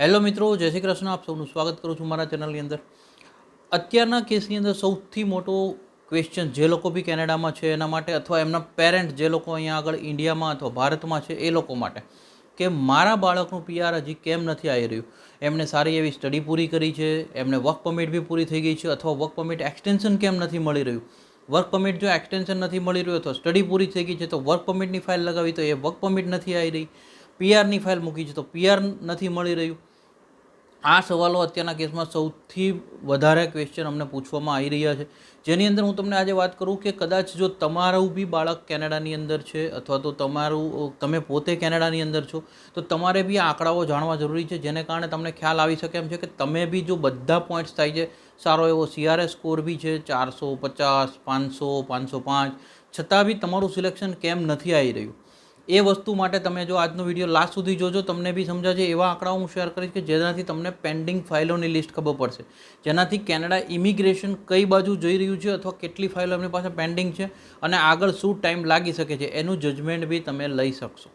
Hello મિત્રો, જય શ્રી કૃષ્ણ. આપ સૌનું સ્વાગત કરું છું મારા ચેનલની અંદર. અત્યારના કેસની અંદર સૌથી મોટો ક્વેશ્ચન જે લોકો બી કેનેડામાં છે એના માટે અથવા એમના પેરેન્ટ જે લોકો અહીંયા આગળ ઇન્ડિયામાં અથવા ભારતમાં છે એ લોકો માટે કે મારા બાળકનું પીઆર હજી કેમ નથી આવી રહ્યું? એમને સારી એવી સ્ટડી પૂરી કરી છે, એમને વર્ક પરમિટ બી પૂરી થઈ ગઈ છે અથવા વર્ક પરમિટ એક્સટેન્શન કેમ નથી મળી રહ્યું? વર્ક પરમિટ જો એક્સટેન્શન નથી મળી રહ્યું અથવા સ્ટડી પૂરી થઈ ગઈ છે તો વર્ક પરમિટની ફાઇલ લગાવી તો એ વર્ક પરમિટ નથી આવી રહી. પીઆરની ફાઇલ મૂકી છે તો પીઆર નથી મળી રહ્યું. આ સવાલો અત્યારના કેસમાં સૌથી વધારે ક્વેશ્ચન અમને પૂછવામાં આવી રહ્યા છે. જેની અંદર હું તમને આજે વાત કરું કે કદાચ જો તમારું બી બાળક કેનેડાની અંદર છે અથવા તો તમારું, તમે પોતે કેનેડાની અંદર છો, તો તમારે બી આંકડાઓ જાણવા જરૂરી છે, જેને કારણે તમને ખ્યાલ આવી શકે એમ છે કે તમે બી જો બધા પોઈન્ટ્સ થાય છે, સારો એવો સીઆરએસ સ્કોર બી છે, ચારસો પચાસ, પાંચસો પાંચસો પાંચ, છતાં બી તમારું સિલેક્શન કેમ નથી આવી રહ્યું? એ વસ્તુ માટે તમે જો આજનો વીડિયો લાસ્ટ સુધી જોજો, તમને બી સમજાશે એવા આંકડાઓ હું શેર કરીશ કે જેનાથી તમને પેન્ડિંગ ફાઇલોની લિસ્ટ ખબર પડશે. જેનાથી કેનેડા ઇમિગ્રેશન કઈ બાજુ જઈ રહ્યું છે અથવા કેટલી ફાઇલો એમની પાસે પેન્ડિંગ છે અને આગળ શું ટાઈમ લાગી શકે છે એનું જજમેન્ટ બી તમે લઈ શકશો.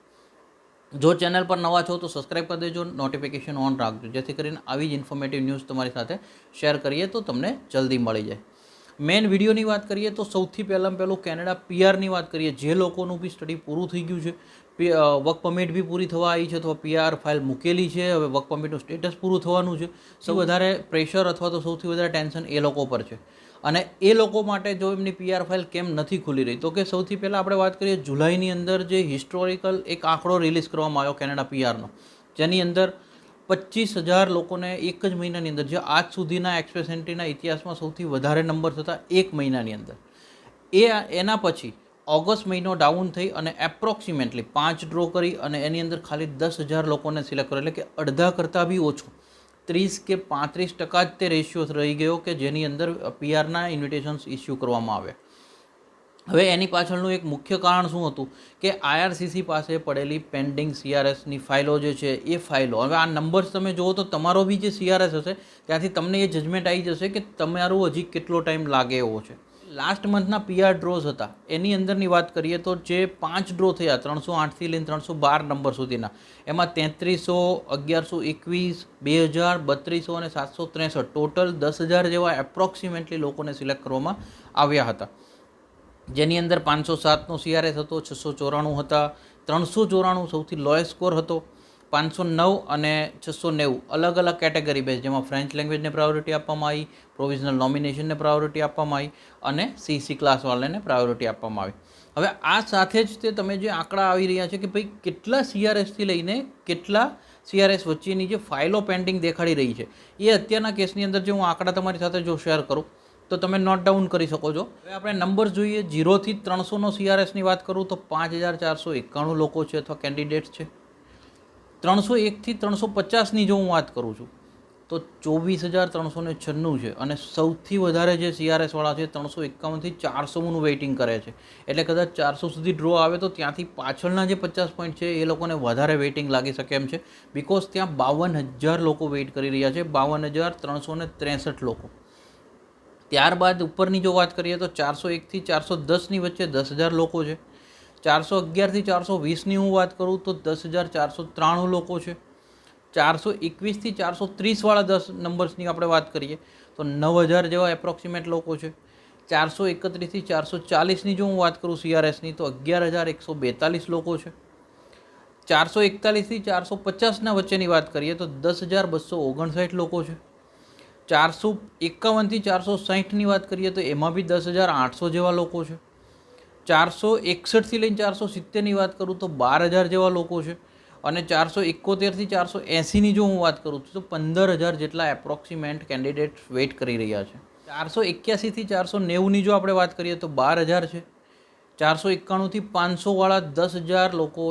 જો ચેનલ પર નવા છો તો સબસ્ક્રાઈબ કરી દેજો નોટિફિકેશન ઓન રાખજો. જેથી કરીને આવી જ ઇન્ફોર્મેટિવ ન્યૂઝ તમારી સાથે શેર કરીએ તો તમને જલ્દી મળી જાય. મેઇન વિડીયોની વાત કરીએ તો સૌથી પહેલાં પહેલું કેનેડા પીઆરની વાત કરીએ જે લોકોનું બી સ્ટડી પૂરું થઈ ગયું છે. વર્ક પરમિટ બી પૂરી થવા આવી છે અથવા પીઆર ફાઇલ મૂકેલી છે હવે વર્ક પરમિટનું સ્ટેટસ પૂરું થવાનું છે. સૌ વધારે પ્રેશર અથવા તો સૌથી વધારે ટેન્શન એ લોકો પર છે. અને એ લોકો માટે જો એમની પીઆર ફાઇલ કેમ નથી ખુલી રહી તો કે સૌથી પહેલાં આપણે વાત કરીએ જુલાઈની અંદર જે હિસ્ટોરિકલ એક આંકડો રિલીઝ કરવામાં આવ્યો કેનેડા પીઆરનો જેની અંદર પચીસ હજાર લોકોને એક જ મહિનાની અંદર, જે આજ સુધીના એક્સપ્રેસ એન્ટ્રીના ઇતિહાસમાં સૌથી વધારે નંબર થતા એક મહિનાની અંદર. એ એના પછી ઓગસ્ટ મહિનો ડાઉન થઈ અને એપ્રોક્સિમેટલી પાંચ ડ્રો કરી અને એની અંદર ખાલી દસ હજાર લોકોને સિલેક્ટ કર્યો. એટલે કે અડધા કરતાં બી ઓછો. ત્રીસ કે પાંત્રીસ ટકા જ તે રેશિયો રહી ગયો કે જેની અંદર પીઆરના ઇન્વિટેશન્સ ઇસ્યુ કરવામાં આવ્યા. હવે એની પાછળનું એક મુખ્ય કારણ શું હતું કે આઈઆરસીસી પાસે પડેલી પેન્ડિંગ સીઆરએસની ફાઇલો જે છે એ ફાઇલો. હવે આ નંબર્સ તમે જુઓ તો તમારો બી જે સીઆરએસ હશે, ત્યાંથી તમને એ જજમેન્ટ આવી જશે કે તમારું હજી કેટલો ટાઈમ લાગે એવો છે. લાસ્ટ મંથના પીઆર ડ્રોઝ હતા. એની અંદરની વાત કરીએ તો જે પાંચ ડ્રો થયા, ત્રણસો આઠથી લઈને ત્રણસો બાર નંબર સુધીના, એમાં તેત્રીસો, અગિયારસો એકવીસ, બે હજાર, બત્રીસો અને સાતસો ત્રેસઠ ટોટલ દસ હજાર જેવા એપ્રોક્સિમેટલી લોકોને સિલેક્ટ કરવામાં આવ્યા હતા. જેની અંદર પાંચસો સાતનો સીઆરએસ હતો, છસો ચોરાણું હતા, ત્રણસો ચોરાણું સૌથી લોએસ્ટ સ્કોર હતો, પાંચસો નવ અને છસો નેવું. અલગ અલગ કેટેગરી બેઝ જેમાં ફ્રેન્ચ લેંગ્વેજને પ્રાયોરિટી આપવામાં આવી પ્રોવિઝનલ નોમિનેશનને પ્રાયોરિટી આપવામાં આવી અને સીસી ક્લાસવાળાને પ્રાયોરિટી આપવામાં આવી. હવે આ સાથે જ તે તમે જે આંકડા આવી રહ્યા છે કે ભાઈ કેટલા સીઆરએસથી લઈને કેટલા સીઆરએસ વચ્ચેની જે ફાઇલો પેન્ડિંગ દેખાડી રહી છે, એ અત્યારના કેસની અંદર જે હું આંકડા તમારી સાથે જો શેર કરું તો તમે નોટ ડાઉન કરી શકો છો. હવે આપણે નંબર જોઈએ. જીરોથી ત્રણસોનો સીઆરએસની વાત કરું તો પાંચ હજાર ચારસો એકાણું લોકો છે અથવા કેન્ડિડેટ્સ છે. ત્રણસો એકથી ત્રણસો પચાસની જો હું વાત કરું છું, તો ચોવીસ હજાર ત્રણસો ને છન્નું છે અને સૌથી વધારે જે સીઆરએસવાળા છે ત્રણસો એકાવનથી ચારસોનું વેઇટિંગ કરે છે. એટલે કદાચ ચારસો સુધી ડ્રો આવે તો ત્યાંથી પાછળના જે પચાસ પોઈન્ટ છે એ લોકોને વધારે વેઇટિંગ લાગી શકે એમ છે. બિકોઝ ત્યાં બાવન હજાર લોકો વેઇટ કરી રહ્યા છે. બાવન હજાર ત્રણસો ને ત્રેસઠ લોકો. ત્યારબાદ ઉપરની જો વાત કરીએ તો ચારસો એકથી ચારસો દસની વચ્ચે દસ હજાર લોકો છે. ચારસો અગિયારથી ચારસો વીસની હું વાત કરું તો દસ હજાર ચારસો ત્રાણું લોકો છે. ચારસો એકવીસથી ચારસો ત્રીસવાળા દસ નંબર્સની આપણે વાત કરીએ તો નવ હજાર જેવા એપ્રોક્સિમેટ લોકો છે. ચારસો એકત્રીસથી ચારસો ચાલીસની જો હું વાત કરું સીઆરએસની તો અગિયાર હજાર એકસો બેતાલીસ લોકો છે. ચારસો એકતાલીસથી ચારસો પચાસના વચ્ચેની વાત કરીએ તો દસ હજાર બસો ઓગણસાઠ લોકો છે. ચારસો એકાવનથી ચારસો સાહીઠની વાત કરીએ તો એમાં બી દસ હજાર આઠસો જેવા લોકો છે. ચારસો એકસઠથી લઈને ચારસો સિત્તેરની વાત કરું તો બાર હજાર જેવા લોકો છે. અને ચારસો એકોતેરથી ચારસો એંસીની જો હું વાત કરું તો પંદર હજાર જેટલા એપ્રોક્સિમેન્ટ કેન્ડિડેટ વેઇટ કરી રહ્યા છે. ચારસો એક્યાસીથી ચારસો નેવુંની જો આપણે વાત કરીએ તો બાર હજાર છે. ચારસો એકાણુંથી પાંચસોવાળા દસ હજાર લોકો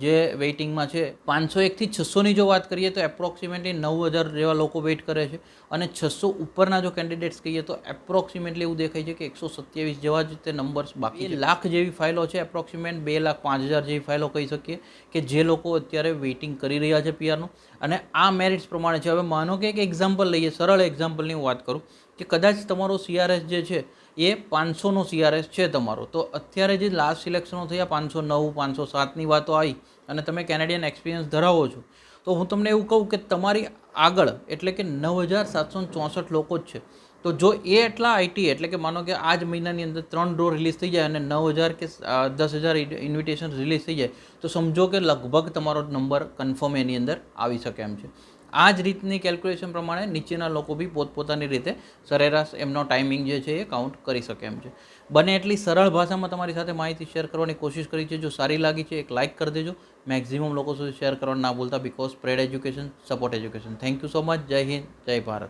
જે વેઇટિંગમાં છે પાંચસો એકથી છસોની જો વાત કરીએ તો એપ્રોક્સિમેટલી નવ હજાર જેવા લોકો વેઇટ કરે છે અને છસો ઉપરના જો કેન્ડિડેટ્સ કહીએ તો એપ્રોક્સિમેટલી એવું દેખાય છે કે એકસો સત્યાવીસ જેવા જ તે નંબર્સ બાકી લાખ જેવી ફાઇલો છે એપ્રોક્સિમેટ બે લાખ પાંચ હજાર જેવી ફાઇલો કહી શકીએ કે જે લોકો અત્યારે વેઇટિંગ કરી રહ્યા છે પીઆરનું અને આ મેરિટ્સ પ્રમાણે છે. હવે માનો કે એક એક્ઝામ્પલ લઈએ સરળ એક્ઝામ્પલની હું વાત કરું. કે કદાચ તમારો સીઆરએસ જે છે, એ પાંચસોનો સીઆરએસ છે તમારો. તો અત્યારે જે લાસ્ટ સિલેક્શનો થયા, પાંચસો નવ, પાંચસો સાતની વાતો આવી અને તમે કેનેડિયન એક્સપિરિયન્સ ધરાવો છો. તો હું તમને એવું કહું કે તમારી આગળ એટલે કે નવ હજાર સાતસો ચોસઠ લોકો જ છે. તો જો એ એટલા આઈટી એટલે કે માનો કે આ જ મહિનાની અંદર ત્રણ ડ્રો રિલીઝ થઈ જાય અને નવ હજાર કે દસ હજાર ઇન્વિટેશન રિલીઝ થઈ જાય, તો સમજો કે લગભગ તમારો નંબર કન્ફર્મ એની અંદર આવી શકે એમ છે. આ જ રીતની કેલ્ક્યુલેશન પ્રમાણે નીચેના લોકો બી પોતપોતાની રીતે સરેરાશ એમનો ટાઈમિંગ જે છે એ કાઉન્ટ કરી શકે એમ છે. બને એટલી સરળ ભાષામાં તમારી સાથે માહિતી શેર કરવાની કોશિશ કરી છે. જો સારી લાગી છે, એક લાઇક કરી દેજો. મેક્ઝિમમ લોકો સુધી શેર કરવાનું ના ભૂલતા because spread education support education thank you so much Jai Hind, Jai Bharat.